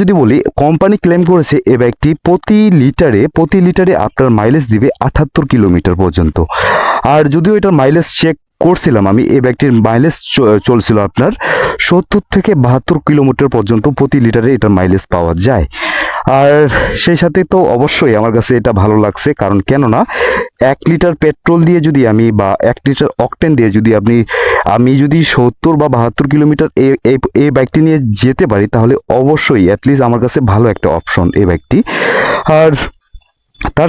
যদি বলি company claim করেছে এ ব্যাগটি প্রতি লিটারে প্রতি লিটারে আপনার মাইলেজ দিবে আঠাত্তর কিলোমিটার পর্যন্ত। আর যদিও এটার মাইলেজ চেক করছিলাম আমি এই ব্যাগটির মাইলেজ চলছিল আপনার সত্তর থেকে বাহাত্তর কিলোমিটার পর্যন্ত প্রতি লিটারে এটার মাইলেজ পাওয়া যায়। আর সেই সাথে তো অবশ্যই আমার কাছে এটা ভালো লাগছে, কারণ কেননা এক লিটার পেট্রোল দিয়ে যদি আমি বা এক লিটার অকটেন দিয়ে যদি আপনি, আমি যদি সত্তর বা বাহাত্তর কিলোমিটার এই এই- বাইকটি নিয়ে যেতে পারি, তাহলে অবশ্যই অ্যাটলিস্ট আমার কাছে ভালো একটা অপশন এই বাইকটি আর তার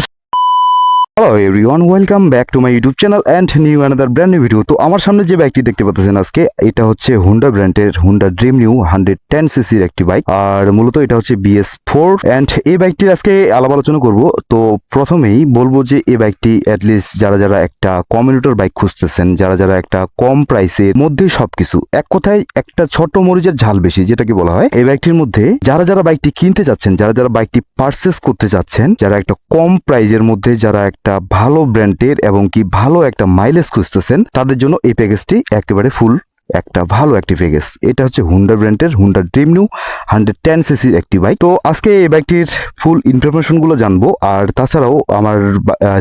everyone welcome back to my YouTube channel and new another brand new video তো আমার সামনে যে বাইকটি দেখতে পাচ্ছেন আজকে, এটা হচ্ছে হুন্ডা ব্র্যান্ডের Honda dream new hundred ten সিসির একটি বাইক আর মূলত এটা হচ্ছে বিএস ফোর অ্যান্ড এই বাইকটির আজকে আলাপ আলোচনা করব। তো প্রথমেই বলব যে এই বাইকটি অ্যাটলিস্ট যারা যারা একটা কমিউটার বাইক খুঁজতেছেন, যারা যারা একটা কম প্রাইসের মধ্যে সবকিছু, এক কথায় একটা ছোট মরিচের ঝাল বেশি, যেটাকে বলা হয়। এই বাইকটির মধ্যে যারা যারা বাইকটি কিনতে যাচ্ছেন, যারা যারা বাইকটি পারচেস করতে যাচ্ছেন, যারা একটা কম প্রাইজের মধ্যে, যারা একটা ভালো ব্র্যান্ডের এবং কি ভালো একটা মাইলেজ খুঁজতেছেন তাদের জন্য এই প্যাকেজটি একেবারে ফুল একটা ভালো একটি প্যাকেজ এটা হচ্ছে হুন্ডা ব্র্যান্ডের Honda dream new hundred ten সিসির একটি বাইক তো আজকে এই বাইকটির ফুল ইনফরমেশনগুলো জানব। আর তাছাড়াও আমার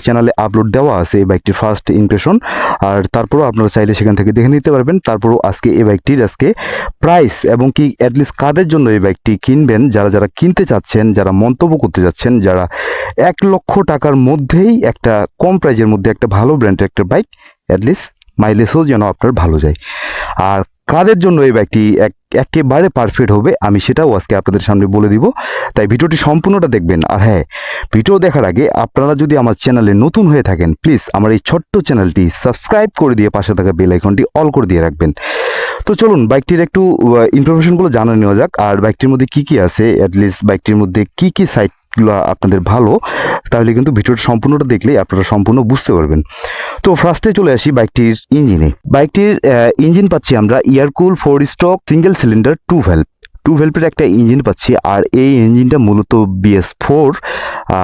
চ্যানেলে আপলোড দেওয়া আছে এই বাইকটির ফার্স্ট ইমপ্রেশন আর তারপরও আপনারা চাইলে সেখান থেকে দেখে নিতে পারবেন। তারপরও আজকে এই বাইকটির আজকে প্রাইস এবং কি অ্যাটলিস্ট কাদের জন্য এই বাইকটি কিনবেন, যারা যারা কিনতে চাচ্ছেন, যারা মন্তব্য করতে যাচ্ছেন যারা এক লক্ষ টাকার মধ্যেই একটা কম প্রাইজের মধ্যে একটা ভালো ব্র্যান্ডের একটা বাইক অ্যাটলিস্ট মাইলেজও যেন আপনার ভালো যায়। আর কাদের জন্য এই বাইকটি এক একেবারে পারফেক্ট হবে, আমি সেটাও আজকে আপনাদের সামনে বলে দিব। তাই ভিডিওটি সম্পূর্ণটা দেখবেন। আর হ্যাঁ ভিডিও দেখার আগে আপনারা যদি আমার চ্যানেলে নতুন হয়ে থাকেন প্লিজ আমার এই ছোট্ট চ্যানেলটি সাবস্ক্রাইব করে দিয়ে পাশে থাকা বেল আইকনটি অল করে দিয়ে রাখবেন। তো চলুন বাইকটির একটু ইনফরমেশনগুলো জানা নেওয়া যাক। আর বাইকটির মধ্যে কি কি আছে? অ্যাটলিস্ট বাইকটির মধ্যে কি কি সাইটগুলো আপনাদের ভালো, তাহলে কিন্তু ভিডিওটা সম্পূর্ণটা দেখলেই আপনারা সম্পূর্ণ বুঝতে পারবেন। তো ফার্স্টে চলে আসি বাইকটির ইঞ্জিনে। বাইকটির ইঞ্জিন পাচ্ছি আমরা air cooled four stroke single cylinder two valve two ভেলভের একটা ইঞ্জিন পাচ্ছি আর এই ইঞ্জিনটা মূলত বিএস ফোর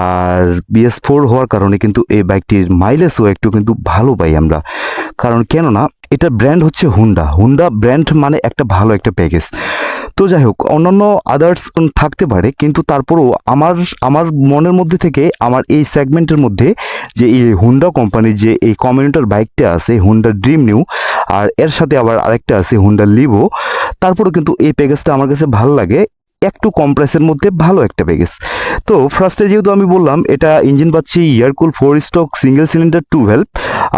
আর বিএস ফোর হওয়ার কারণে কিন্তু এই বাইকটির মাইলেজও একটু কিন্তু ভালো পাই আমরা। কারণ কেননা, এটা ব্র্যান্ড হচ্ছে হুন্ডা হুন্ডা ব্র্যান্ড মানে একটা ভালো একটা প্যাকেজ তো যাই হোক, অন্যান্য আদার্স থাকতে পারে, কিন্তু তারপরও আমার আমার মনের মধ্যে থেকে আমার এই সেগমেন্টের মধ্যে যে এই হুন্ডা কোম্পানির যে এই কমিউনিটার বাইকটা আছে হুন্ডা ড্রিম নিউ আর এর সাথে আবার আরেকটা আছে হুন্ডা লিভো তারপরেও কিন্তু এই প্যাকেজটা আমার কাছে ভালো লাগে। একটু কম প্রাইসের মধ্যে ভালো একটা প্যাকেজ তো ফার্স্টে যেহেতু আমি বললাম, এটা ইঞ্জিন পাচ্ছি air cooled four stroke single cylinder two valve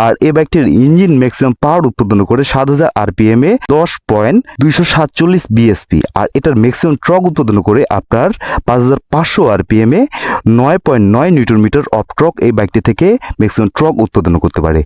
আর এই বাইকটির ইঞ্জিন ম্যাক্সিমাম পাওয়ার উৎপাদন করে সাত হাজার আরপিএম এ দশ পয়েন্ট দুইশো সাতচল্লিশ বিএসপি আর এটার ম্যাক্সিমাম ট্রক উৎপাদন করে আপনার পাঁচ হাজার পাঁচশো আরপিএম এ নয় পয়েন্ট নয় নিউটন মিটার অফ ট্রক এই বাইকটি থেকে ম্যাক্সিমাম ট্রক উৎপাদন করতে পারে।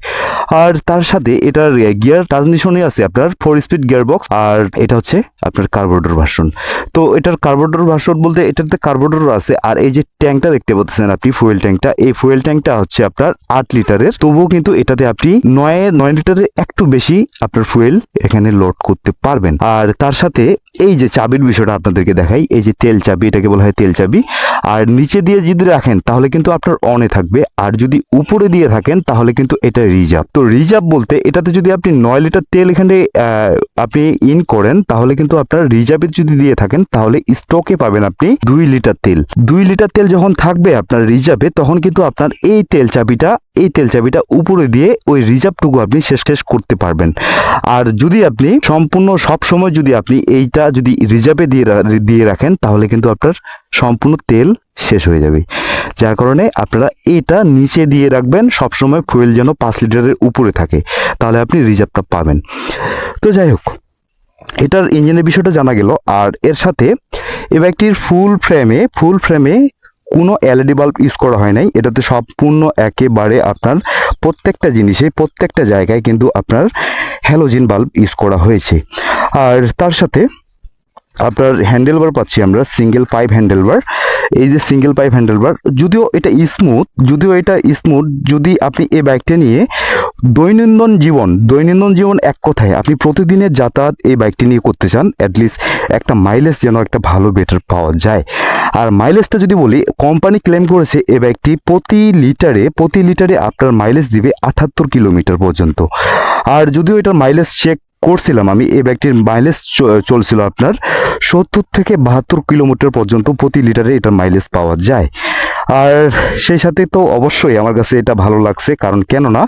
আর তার সাথে এটার গিয়ার ট্রান্সমিশনে আছে আপনার ফোর স্পিড গিয়ার বক্স আর এটা হচ্ছে আপনার কার্বোরেটর ভার্সন তো এটার কার্বোরেটর ভার্সন বলতে এটাতে কার্বোরেটর আছে, আর এই যে ট্যাঙ্কটা দেখতে পাচ্ছেন আপনি ফুয়েল ট্যাঙ্কটা এই ফুয়েল ট্যাঙ্কটা হচ্ছে আপনার আট লিটারের। তবুও কিন্তু এটাতে আপনি নয় নয় লিটারের একটু বেশি আপনার ফুয়েল এখানে লোড করতে পারবেন। আর তার সাথে এই যে চাবির বিষয়টা আপনাদেরকে দেখাই, এই যে তেল চাবি, এটাকে বলা হয় তেল চাবি। আর নিচে দিয়ে যদি রাখেন, তাহলে কিন্তু আপনার অনে থাকবে। আর যদি উপরে দিয়ে থাকেন, তাহলে কিন্তু এটা রিজার্ভ তো রিজার্ভ বলতে, এটাতে যদি আপনি নয় লিটার তেল এখানে আপনি ইন করেন, তাহলে কিন্তু আপনার রিজার্ভে যদি দিয়ে থাকেন, তাহলে স্টকে পাবেন আপনি দুই লিটার তেল। দুই লিটার তেল যখন থাকবে আপনার রিজার্ভে তখন কিন্তু আপনার এই তেল চাবিটা এই তেল চাবিটা উপরে দিয়ে ওই রিজার্ভটুকু আপনি শেষ শেষ করতে পারবেন। আর যদি আপনি সম্পূর্ণ সব সময় যদি আপনি এইটা যদি রিজার্ভে দিয়ে দিয়ে রাখেন, তাহলে কিন্তু আপনার সম্পূর্ণ তেল শেষ হয়ে যাবে। যার কারণে আপনারা এটা নিচে দিয়ে রাখবেন সবসময় ফুয়েল যেন পাঁচ লিটারের উপরে থাকে, তাহলে আপনি রিজার্ভটা পাবেন। তো যাই হোক, এটার ইঞ্জিনের বিষয়টা জানা গেল। আর এর সাথে এ বাইকটির ফুল ফ্রেমে ফুল ফ্রেমে কোনো এলইডি বাল্ব ইউজ করা হয় নাই। এটাতে সম্পূর্ণ একেবারে আপনার প্রত্যেকটা জিনিসে, প্রত্যেকটা জায়গায় কিন্তু আপনার হ্যালোজিন বাল্ব ইউজ করা হয়েছে। আর তার সাথে আপনার হ্যান্ডেলবার পাচ্ছি আমরা সিঙ্গেল পাইপ হ্যান্ডেলবার এই যে সিঙ্গেল পাইপ হ্যান্ডেলবার যদিও এটা স্মুথ যদিও এটা স্মুথ যদি আপনি এই বাইকটা নিয়ে দৈনন্দিন জীবন দৈনন্দিন জীবন এক কথায় আপনি প্রতিদিনের যাতায়াত এই বাইকটি নিয়ে করতে চান অ্যাটলিস্ট একটা মাইলেজ যেন একটা ভালো বেটার পাওয়া যায়। আর মাইলেজটা যদি বলি কোম্পানি ক্লেম করেছে এ ব্যাগটি প্রতি লিটারে প্রতি লিটারে আপনার মাইলেজ দিবে আটাত্তর কিলোমিটার পর্যন্ত। আর যদিও এটার মাইলেজ চেক করছিলাম আমি এই ব্যাগটির মাইলেজ চলছিল আপনার সত্তর থেকে বাহাত্তর কিলোমিটার পর্যন্ত প্রতি লিটারে এটার মাইলেজ পাওয়া যায়। আর সেই সাথে তো অবশ্যই আমার কাছে এটা ভালো লাগছে, কারণ কেননা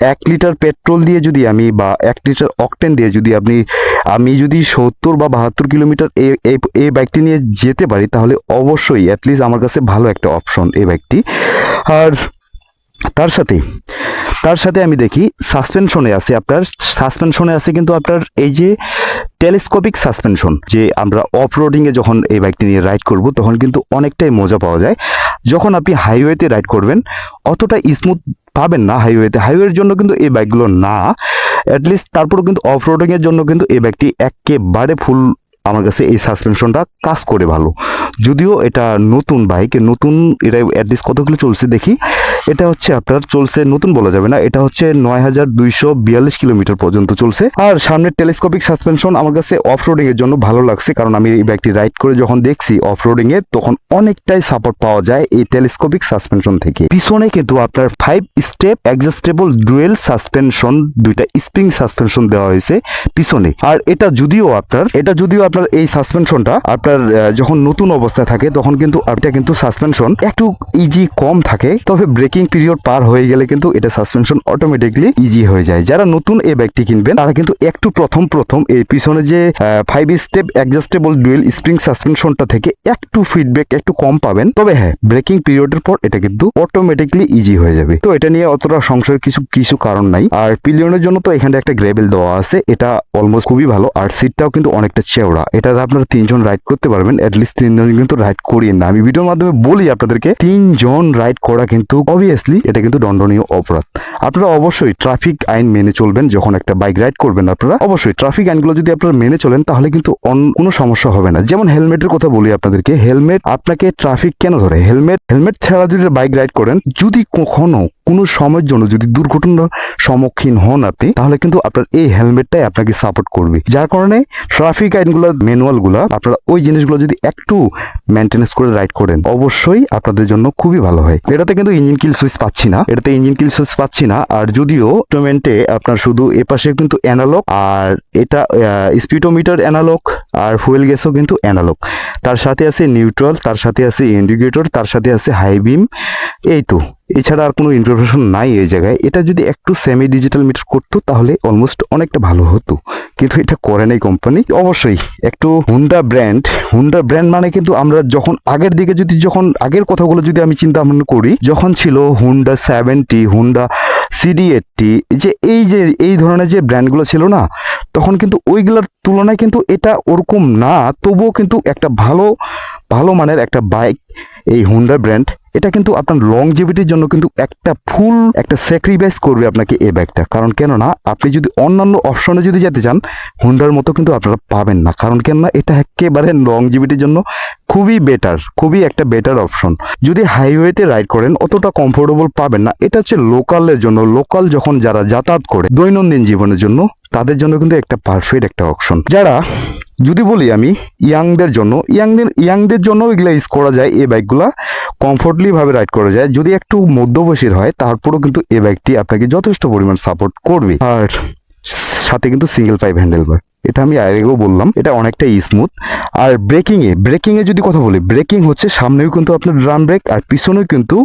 এক লিটার পেট্রোল দিয়ে যদি আমি বা এক লিটার অকটেন দিয়ে যদি আপনি, আমি যদি সত্তর বা বাহাত্তর কিলোমিটার এই এই- বাইকটি নিয়ে যেতে পারি, তাহলে অবশ্যই অ্যাটলিস্ট আমার কাছে ভালো একটা অপশন এই বাইকটি আর তার সাথে তার সাথে আমি দেখি সাসপেনশনে আছে আপনার সাসপেনশনে আছে কিন্তু আপনার এই যে টেলিস্কোপিক সাসপেনশন যে আমরা অফ রোডিংয়ে যখন এই বাইকটি নিয়ে রাইড করব, তখন কিন্তু অনেকটাই মজা পাওয়া যায়। যখন আপনি হাইওয়েতে রাইড করবেন, অতটা স্মুথ পাবেন না হাইওয়েতে হাইওয়ের জন্য কিন্তু এই বাইকগুলো না। অ্যাটলিস্ট তারপরেও কিন্তু অফ রোডিংয়ের জন্য কিন্তু এই বাইকটি একেবারে ফুল আমার কাছে এই সাসপেনশনটা কাজ করে ভালো। যদিও এটা নতুন বাইক নতুন এটা অ্যাটলিস্ট কত কিলো চলছে দেখি। এটা হচ্ছে আপনার চলছে, নতুন বলা যাবে না, এটা হচ্ছে নয় হাজার দুইশো বিয়াল্লিশ কিলোমিটার পর্যন্ত চলছে। আর সামনের টেলিস্কোপিক সাসপেনশন আমার কাছে অফ রোডিং এর জন্য ভালো লাগছে, কারণ আমি এই বাইকটি রাইড করে যখন দেখছি অফ রোডিং এ, তখন অনেকটাই সাপোর্ট পাওয়া যায় এই টেলিস্কোপিক সাসপেনশন থেকে। পিছনে কিন্তু আপনার five step adjustable dual suspension দুইটা স্প্রিং সাসপেনশন দেওয়া হয়েছে পিছনে। আর এটা যদিও আপনার, এটা যদিও আপনার এই সাসপেনশনটা আপনার যখন নতুন অবস্থায় থাকে, তখন কিন্তু, এটা কিন্তু সাসপেনশন একটু ইজি কম থাকে, তবে ব্রেকিং পিরিয়ড পার হয়ে গেলে কিন্তু এটা সাসপেনশন অটোমেটিকলি ইজি হয়ে যায়। যারা নতুন এই ব্যাগটি কিনবেন, তারা কিন্তু একটু প্রথম প্রথম এই পিছনে যে five step adjustable dual spring সাসপেনশনটা থেকে একটু ফিডব্যাক একটু কম পাবেন। তবে হ্যাঁ ব্রেকিং পিরিয়ডের পর এটা কিন্তু অটোমেটিকলি ইজি হয়ে যাবে। তো এটা নিয়ে অতটা সংশয়ের কিছু কিছু কারণ নাই। আর পিলিয়নের জন্য তো এখানে একটা গ্রেবেল দেওয়া আছে। এটা অলমোস্ট খুবই ভালো। আর সিটটাও কিন্তু অনেকটা চেওড়া। এটাতে আপনারা তিনজন রাইড করতে পারবেন। অ্যাটলিস্ট তিনজন কিন্তু রাইড করিয়ে না। আমি ভিডিওর মাধ্যমে বলি আপনাদেরকে, তিনজন রাইড করা কিন্তু অবভিয়াসলি এটা কিন্তু দণ্ডনীয় অপরাধ। আপনারা অবশ্যই ট্রাফিক আইন মেনে চলবেন যখন একটা বাইক রাইড করবেন আপনারা। অবশ্যই ট্রাফিক আইনগুলো যদি আপনারা মেনে চলেন, তাহলে কিন্তু কোনো সমস্যা হবে না। যেমন হেলমেটের কথা বলি আপনাদেরকে, হেলমেট আপনাকে ট্রাফিক কেন ধরে? হেলমেট হেলমেট ছাড়া যদি বাইক রাইড করেন, যদি কখনো কোনো সময়ের জন্য যদি দুর্ঘটনার সম্মুখীন হন আপনি, তাহলে কিন্তু আপনার এই হেলমেটটাই আপনাকে সাপোর্ট করবে। যার কারণে ট্রাফিক আইনগুলো ম্যানুয়ালগুলো আপনারা ওই জিনিসগুলো যদি একটু মেনটেনেন্স করে রাইড করেন, অবশ্যই আপনাদের জন্য খুবই ভালো হয়। এটাতে কিন্তু ইঞ্জিন কিল সুইচ পাচ্ছি না। এটাতে ইঞ্জিন কিল সুইচ পাচ্ছি না। আর যদিও টোমেন্টে আপনার শুধু এপাশে কিন্তু অ্যানালগ আর এটা স্পিডোমিটার অ্যানালগ আর ফুয়েল গ্যাসও কিন্তু অ্যানালগ। তার সাথে আছে নিউট্রাল, তার সাথে আছে ইন্ডিকেটর, তার সাথে আছে হাই বিম। এই তো, এছাড়া আর কোনো ইনফরমেশন নাই এই জায়গায়। এটা যদি একটু সেমি ডিজিটাল মিটার করতো তাহলে অলমোস্ট অনেকটা ভালো হতো। কিন্তু এটা করে নাই কোম্পানি অবশ্যই একটু হুন্ডা ব্র্যান্ড হুন্ডা ব্র্যান্ড মানে কিন্তু আমরা যখন আগের দিকে যদি, যখন আগের কথাগুলো যদি আমি চিন্তা ভাবনা করি, যখন ছিল Honda seventy Honda CD eighty যে এই যে, এই ধরনের যে ব্র্যান্ডগুলো ছিল না, তখন কিন্তু ওইগুলোর তুলনায় কিন্তু এটা ওরকম না। তবুও কিন্তু একটা ভালো ভালো মানের একটা বাইক এই হুন্ডা ব্র্যান্ড এটা কিন্তু আপনার লংজিভিটির জন্য কিন্তু একটা ফুল একটা স্যাক্রিফাইস করবে আপনাকে এই ব্যাগটা কারণ কেননা, আপনি যদি অন্যান্য অপশনে যদি যেতে চান হুন্ডার মতো কিন্তু আপনারা পাবেন না। কারণ কেননা, এটা একেবারে লংজিভিটির জন্য খুবই বেটার খুবই একটা বেটার অপশন যদি হাইওয়েতে রাইড করেন, অতটা কমফোর্টেবল পাবেন না। এটা হচ্ছে লোকালের জন্য লোকাল যখন যারা যাতায়াত করে দৈনন্দিন জীবনের জন্য, তাদের জন্য কিন্তু একটা পারফেক্ট একটা অপশন যারা যদি বলি আমি, ইয়াংদের জন্য, ইয়াংদের ইয়াংদের জন্য এগুলা ইউজ করা যায়, এই বাইকগুলা কমফোর্টলি ভাবে রাইড করা যায়। যদি একটু মধ্যবয়সীর হয়, তারপরেও কিন্তু এই বাইকটি আপনাকে যথেষ্ট পরিমাণ সাপোর্ট করবে। আর সাথে কিন্তু সিঙ্গেল পাইপ হ্যান্ডেল বার এটা আমি আগেও বললাম, এটা অনেকটা স্মুথ আর ব্রেকিংয়ে ব্রেকিংয়ে যদি কথা বলি ব্রেকিং হচ্ছে সামনেও কিন্তু আপনার ড্রাম ব্রেক আর পিছনেও কিন্তু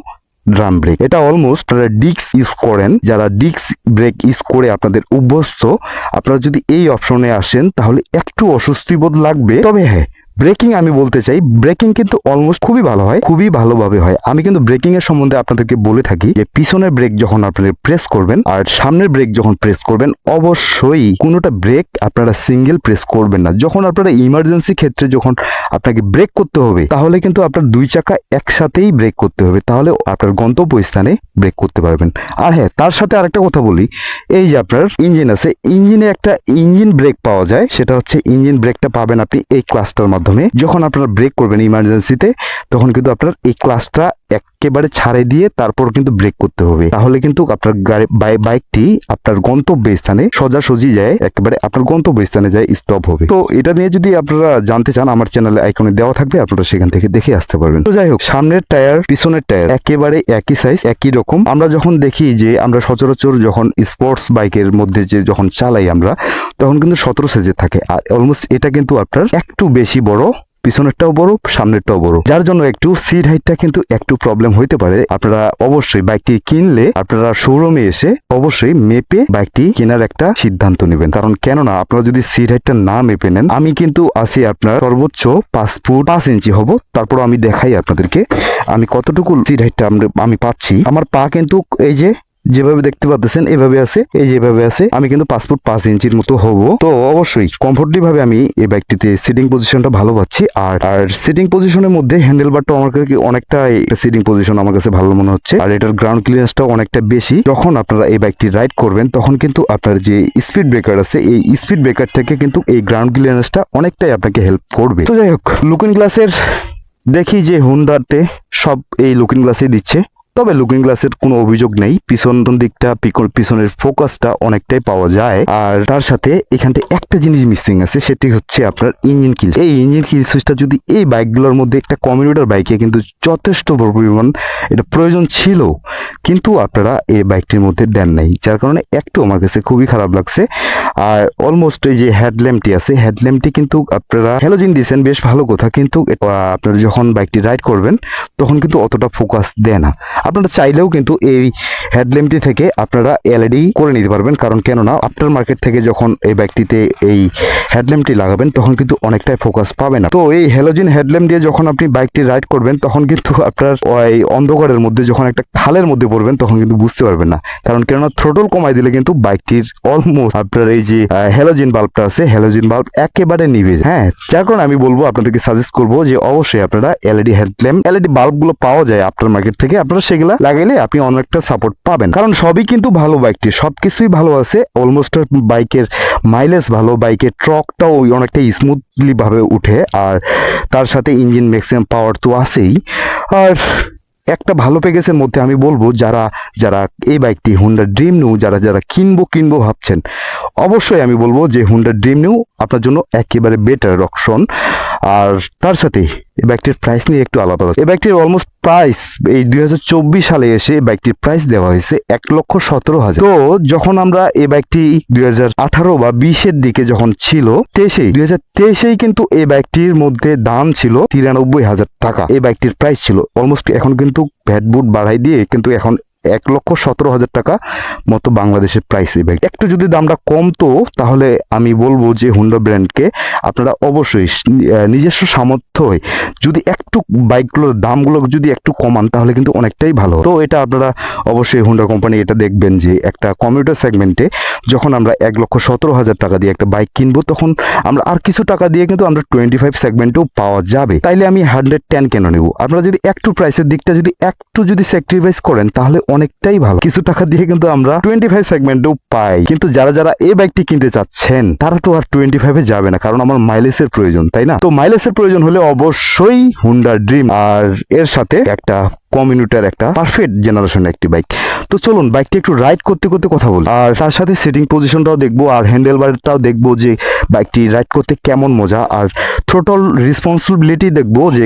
ড্রাম ব্রেক এটা অলমোস্ট আপনারা ডিক্স ইউজ করেন, যারা ডিক্স ব্রেক ইউজ করে আপনাদের অভ্যস্ত, আপনারা যদি এই অপশনে আসেন, তাহলে একটু অস্বস্তি বোধ লাগবে। তবে হ্যাঁ ব্রেকিং আমি বলতে চাই, ব্রেকিং কিন্তু অলমোস্ট খুবই ভালো হয়, খুবই ভালোভাবে হয়। আমি কিন্তু ব্রেকিং এর সম্বন্ধে আপনাদেরকে বলে থাকি যে, পিছনের ব্রেক যখন আপনারা প্রেস করবেন আর সামনের ব্রেক যখন প্রেস করবেন, অবশ্যই কোনোটা ব্রেক আপনারা সিঙ্গেল প্রেস করবেন না। যখন আপনারা ইমার্জেন্সি ক্ষেত্রে যখন আপনাকে ব্রেক করতে হবে, তাহলে কিন্তু আপনার দুই চাকা একসাথেই ব্রেক করতে হবে। তাহলে আপনার গন্তব্যস্থানে ব্রেক করতে পারবেন। আর হ্যাঁ তার সাথে আরেকটা কথা বলি, এই যে আপনার ইঞ্জিন আছে ইঞ্জিনে একটা ইঞ্জিন ব্রেক পাওয়া যায়, সেটা হচ্ছে ইঞ্জিন ব্রেকটা পাবেন আপনি এই ক্লাসটার মাধ্যমে। যখন আপনারা ব্রেক করবেন ইমার্জেন্সিতে তখন কিন্তু আপনার এই ক্লাসটা একেবারে ছাড়ে দিয়ে তারপর কিন্তু ব্রেক করতে হবে। তাহলে কিন্তু আপনার বাইকটি আপনার গন্তব্য স্থানে সোজাসুজি যায়, একেবারে আপনার গন্তব্য স্থানে যায় স্টপ হবে। তো এটা নিয়ে যদি আপনারা জানতে চান, আমার চ্যানেলে আইকনে দেওয়া থাকবে, আপনারা সেখান থেকে দেখে আসতে পারবেন। তো যাই হোক, সামনের টায়ার পিছনের টায়ার একেবারে একই সাইজ একই রকম। আমরা যখন দেখি যে আমরা সচরাচর যখন স্পোর্টস বাইকের মধ্যে যে যখন চালাই আমরা, তখন কিন্তু সতেরো সাইজের থাকে। আর অলমোস্ট এটা কিন্তু আপনার একটু বেশি বড় পিছনেরটাও বড়, সামনেরটাও বড়। যার জন্য একটু সিট হাইটটা কিন্তু একটু প্রবলেম হইতে পারে। আপনারা অবশ্যই বাইকটি কিনলে আপনারা শোরুমে এসে অবশ্যই মেপে বাইকটি কেনার একটা সিদ্ধান্ত নেবেন। কারণ কেননা, আপনারা যদি সিট হাইটটা না মেপে নেন, আমি কিন্তু আছি আপনার সর্বোচ্চ পাঁচ ফুট পাঁচ ইঞ্চি হব। তারপর আমি দেখাই আপনাদেরকে। আমি কতটুকু সিট হাইটটা আমি পাচ্ছি। আমার পা কিন্তু এই যে যেভাবে দেখতে পাচ্ছেন এভাবে আছে, এই যেভাবে আছে, আমি কিন্তু ফুট পাঁচ ইঞ্চির মতো হব। তো অবশ্যই কমফোর্টলি ভাবে আমি এই বাইকটিতে সিটিং পজিশনটা ভালো পাচ্ছি। আর আর সিটিং পজিশনের মধ্যে হ্যান্ডেল বারটা আমার কাছে অনেকটা সিটিং পজিশন আমার কাছে ভালো মনে হচ্ছে। আর এটার গ্রাউন্ড ক্লিয়ারেন্সটাও অনেকটা বেশি। যখন আপনারা এই বাইকটি রাইড করবেন, তখন কিন্তু আপনার যে স্পিড ব্রেকার আছে, এই স্পিড ব্রেকার থেকে কিন্তু এই গ্রাউন্ড ক্লিয়ারেন্সটা অনেকটাই আপনাকে হেল্প করবে। তো যাই হোক লুকিং গ্লাসের দেখি যে হুন্ডাতে সব এই লুকিং গ্লাসই দিচ্ছে। তবে লুকিং গ্লাসের কোনো অভিযোগ নেই। পিছন দিকটা পিছনের ফোকাসটা অনেকটাই পাওয়া যায়। আর তার সাথে এখানটা একটা জিনিস মিসিং আছে, সেটি হচ্ছে আপনার ইঞ্জিন কিল এই ইঞ্জিন কিল সুইচটা যদি এই বাইকগুলোর মধ্যে একটা কমিউটার বাইকে কিন্তু যথেষ্ট পরিমাণ এটা প্রয়োজন ছিল, কিন্তু আপনারা এই বাইকটির মধ্যে দেন নাই। যার কারণে একটু আমার কাছে খুবই খারাপ লাগছে। আর অলমোস্ট এই যে হেডল্যাম্পটি আছে হেডল্যাম্পটি কিন্তু আপনারা হ্যালোজিন দিয়েছেন, বেশ ভালো কথা। কিন্তু আপনারা যখন বাইকটি রাইড করবেন, তখন কিন্তু অতটা ফোকাস দেয় না। আপনারা চাইলেও কিন্তু এই হেডল্যাম্পটি থেকে আপনারা এলইডি করে নিতে পারবেন। কারণ কেননা আফটার মার্কেট থেকে যখন এই বাইকটিতে এই হেডল্যাম্পটি লাগাবেন, তখন কিন্তু অনেকটাই ফোকাস পাবে না। তো এই হ্যালোজিন হেডল্যাম্প দিয়ে যখন আপনি বাইকটি রাইড করবেন, তখন কিন্তু আপনার ওই অন্ধকারের মধ্যে যখন একটা খালের মধ্যে পড়বেন, তখন কিন্তু বুঝতে পারবেন না। কারণ কেননা থ্রোটল কমাই দিলে কিন্তু বাইকটির অলমোস্ট আপনার এই যে হ্যালোজিন বাল্বটা আছে হ্যালোজিন বাল্ব একেবারে যায়। হ্যাঁ যার কারণে আমি বলব, আপনাদেরকে সাজেস্ট করব যে, অবশ্যই আপনারা এলইডি হেডল্যাম্প এলইডি বাল্বগুলো পাওয়া যায় আফটার মার্কেট থেকে। আপনারা সেগুলা লাগাইলে আপনি অনেকটা সাপোর্ট পাবেন। কারণ সবই কিন্তু ভালো বাইকটি সব কিছুই ভালো আছে। অলমোস্ট বাইকের মাইলেজ ভালো বাইকের ট্রকটাও অনেকটা স্মুথলি ভাবে উঠে। আর তার সাথে ইঞ্জিন ম্যাক্সিমাম পাওয়ার তো আছেই। আর একটা ভালো প্যাকেজের মধ্যে আমি বলব, যারা যারা এই বাইকটি হুন্ডা ড্রিম নিউ যারা যারা কিনবো কিনবো ভাবছেন, অবশ্যই আমি বলব যে হুন্ডা ড্রিম নিউ আপনার জন্য একেবারে বেটার অপশন আর তার সাথে এই বাইকটির প্রাইস নিয়ে একটু আলাদা আছে এই বাইকটির অলমোস্ট প্রাইস এই দু হাজার চব্বিশ সালে এসে এই বাইকটির প্রাইস দেওয়া হয়েছে এক লক্ষ সতেরো হাজার। তো যখন আমরা এই বাইকটি দুই বা বিশের দিকে যখন ছিল তেইশেই দুই হাজার তেইশেই কিন্তু এই বাইকটির মধ্যে দাম ছিল তিরানব্বই হাজার টাকা। এই বাইকটির প্রাইস ছিল অলমোস্ট এখন কিন্তু ভ্যাট বুট বাড়াই দিয়ে কিন্তু এখন এক লক্ষ সতেরো হাজার টাকা মতো বাংলাদেশের প্রাইস এই বাইক একটু যদি দামটা কমতো তাহলে আমি বলব যে হুন্ডা ব্র্যান্ডকে আপনারা অবশ্যই নিজস্ব সামর্থ্যই যদি একটু বাইকগুলোর দামগুলো যদি একটু কমান, তাহলে কিন্তু অনেকটাই ভালো তো এটা আপনারা অবশ্যই হুন্ডা কোম্পানি এটা দেখবেন যে একটা কম্পিউটার সেগমেন্টে যখন আমরা এক লক্ষ সতেরো হাজার টাকা দিয়ে একটা বাইক কিনবো, তখন আমরা আর কিছু টাকা দিয়ে কিন্তু আমরা টোয়েন্টি ফাইভ সেগমেন্টেও পাওয়া যাবে। তাইলে আমি হান্ড্রেড টেন কেন নেব? আপনারা যদি একটু প্রাইসের দিকটা যদি একটু যদি স্যাক্রিফাইস করেন, তাহলে অনেকটাই ভালো। কিছু টাকা দিয়ে কিন্তু আমরা টোয়েন্টি ফাইভ সেগমেন্টও পাই। কিন্তু যারা যারা এই বাইকটি কিনতে চাচ্ছেন, তারা তো আর টোয়েন্টি ফাইভে যাবে না, কারণ আমার মাইলেজের প্রয়োজন, তাই না? তো মাইলেজের প্রয়োজন হলে অবশ্যই হুন্ডা ড্রিম আর এর সাথে একটা কমিউনিটার একটা পারফেক্ট জেনারেশনের একটি বাইক তো চলুন বাইকটি একটু রাইড করতে করতে কথা বলি। আর তার সাথে সিটিং পজিশনটাও দেখব, আর হ্যান্ডেল বারটাও দেখব যে বাইকটি রাইড করতে কেমন মজা, আর থ্রোটল রেসপন্সিবিলিটি দেখব যে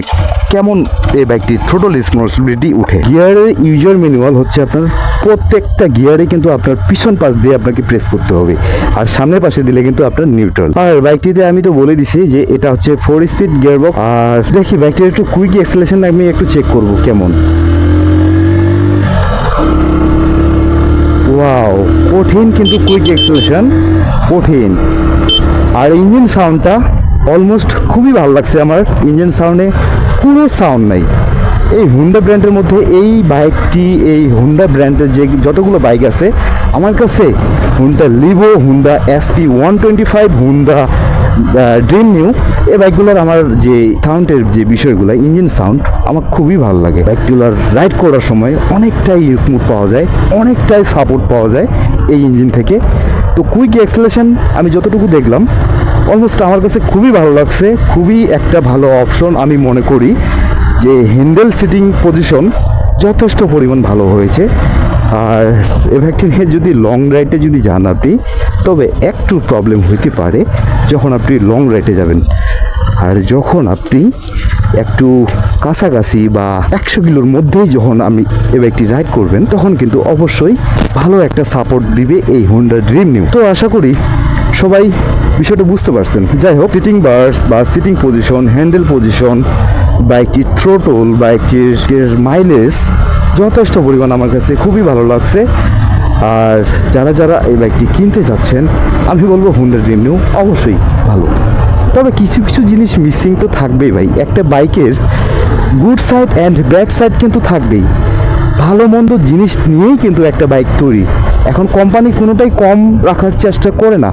কেমন এই বাইকটি থ্রোটল রেসপন্সিবিলিটি উঠে। গিয়ারের ইউজার ম্যানুয়াল হচ্ছে আপনার প্রত্যেকটা গিয়ারে কিন্তু আপনার পিছন পাশ দিয়ে আপনাকে প্রেস করতে হবে। আর সামনের পাশে দিলে কিন্তু আপনার নিউট্রাল আর বাইকটিতে আমি তো বলে দিছি যে এটা হচ্ছে ফোর স্পিড গিয়ার গিয়ারবক্স আর দেখি বাইকটির একটু কুইক অ্যাক্সেলেশন আমি একটু চেক করব কেমন। ওয়াও কঠিন কিন্তু কুইক এক্সপ্রেশন কঠিন। আর ইঞ্জিন সাউন্ডটা অলমোস্ট খুবই ভালো লাগছে আমার। ইঞ্জিন সাউন্ডে কোনো সাউন্ড নাই। এই হুন্ডা ব্র্যান্ডের মধ্যে এই বাইকটি এই হুন্ডা ব্র্যান্ডের যে যতগুলো বাইক আছে, আমার কাছে Honda Livo Honda SP one twenty five Honda dream new এই বাইকগুলোর আমার যে সাউন্ডের যে বিষয়গুলো ইঞ্জিন সাউন্ড আমার খুবই ভালো লাগে। বাইকগুলোর রাইড করার সময় অনেকটাই স্মুথ পাওয়া যায়, অনেকটাই সাপোর্ট পাওয়া যায় এই ইঞ্জিন থেকে। তো কুইক এক্সেলেশন আমি যতটুকু দেখলাম অলমোস্ট আমার কাছে খুবই ভালো লাগছে, খুবই একটা ভালো অপশন আমি মনে করি। যে হ্যান্ডেল সিটিং পজিশন যথেষ্ট পরিমাণ ভালো হয়েছে। আর এ বাইকটি নিয়ে যদি লং রাইডে যদি যান আপনি, তবে একটু প্রবলেম হইতে পারে যখন আপনি লং রাইডে যাবেন। আর যখন আপনি একটু কাছাকাছি বা একশো কিলোর মধ্যেই যখন আমি এ বাইকটি রাইড করবেন, তখন কিন্তু অবশ্যই ভালো একটা সাপোর্ট দিবে এই হোন্ডা ড্রিম নিউ তো আশা করি সবাই বিষয়টা বুঝতে পারছেন। যাই হোক সিটিং বার্স বা সিটিং পজিশন হ্যান্ডেল পজিশন বাইকটির থ্রোটল বাইকটির মাইলেজ যথেষ্ট পরিমাণ আমার কাছে খুবই ভালো লাগছে। আর যারা যারা এই বাইকটি কিনতে যাচ্ছেন, আমি বলব হুন্ডার ড্রিম নিউ অবশ্যই ভালো। তবে কিছু কিছু জিনিস মিসিং তো থাকবেই ভাই। একটা বাইকের good side and bad side কিন্তু থাকবেই। ভালো, মন্দ জিনিস নিয়েই কিন্তু একটা বাইক তৈরি। এখন কোম্পানি কোনোটাই কম রাখার চেষ্টা করে না।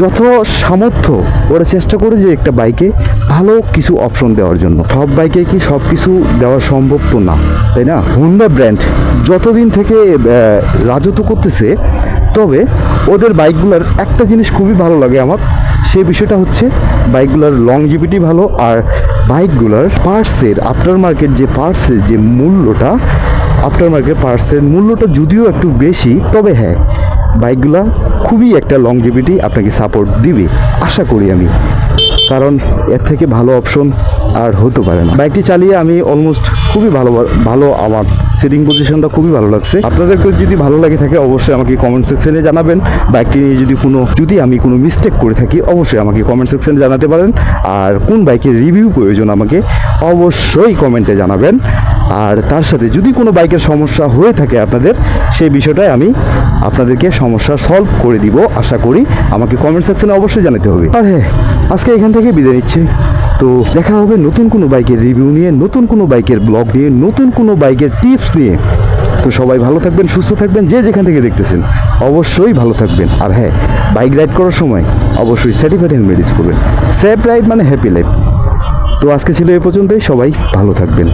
যত সামর্থ্য ওরা চেষ্টা করে যে একটা বাইকে ভালো কিছু অপশন দেওয়ার জন্য। সব বাইকে কি সব কিছু দেওয়া সম্ভব তো না, তাই না? হুন্ডা ব্র্যান্ড যতদিন থেকে রাজত্ব করতেছে, তবে ওদের বাইকগুলোর একটা জিনিস খুবই ভালো লাগে আমার, সেই বিষয়টা হচ্ছে বাইকগুলোর লংজিভিটি ভালো আর বাইকগুলোর পার্টসের আফটার মার্কেট যে পার্টসের যে মূল্যটা আফটার মার্কেট পার্টসের মূল্যটা যদিও একটু বেশি, তবে হ্যাঁ বাইকগুলা খুবই একটা লংজিভিটি আপনাকে সাপোর্ট দিবে, আশা করি আমি। কারণ এর থেকে ভালো অপশন আর হতে পারে না। বাইকটি চালিয়ে আমি অলমোস্ট খুবই ভালো ভালো আমার সিটিং পজিশনটা খুবই ভালো লাগছে। আপনাদেরকে যদি ভালো লাগে থাকে, অবশ্যই আমাকে কমেন্ট সেকশনে জানাবেন। বাইকটি নিয়ে যদি কোনো যদি আমি কোনো মিস্টেক করে থাকি, অবশ্যই আমাকে কমেন্ট সেকশনে জানাতে পারেন। আর কোন বাইকের রিভিউ প্রয়োজন আমাকে, অবশ্যই কমেন্টে জানাবেন। আর তার সাথে যদি কোনো বাইকের সমস্যা হয়ে থাকে আপনাদের, সেই বিষয়টাই আমি আপনাদেরকে সমস্যা সলভ করে দিব। আশা করি আমাকে কমেন্ট সেকশনে অবশ্যই জানাতে হবে। আর হ্যাঁ আজকে এখান থেকে বিদায় নিচ্ছি। তো দেখা হবে নতুন কোনো বাইকের রিভিউ নিয়ে, নতুন কোনো বাইকের ব্লগ নিয়ে, নতুন কোনো বাইকের টিপস নিয়ে। তো সবাই ভালো থাকবেন, সুস্থ থাকবেন, যে যেখান থেকে দেখতেছেন, অবশ্যই ভালো থাকবেন। আর হ্যাঁ বাইক রাইড করার সময় অবশ্যই সার্টিফাইড হেলমেট ইউজ করবেন। সেফ রাইড মানে হ্যাপি লাইফ তো আজকে ছিল এ পর্যন্তই, সবাই ভালো থাকবেন।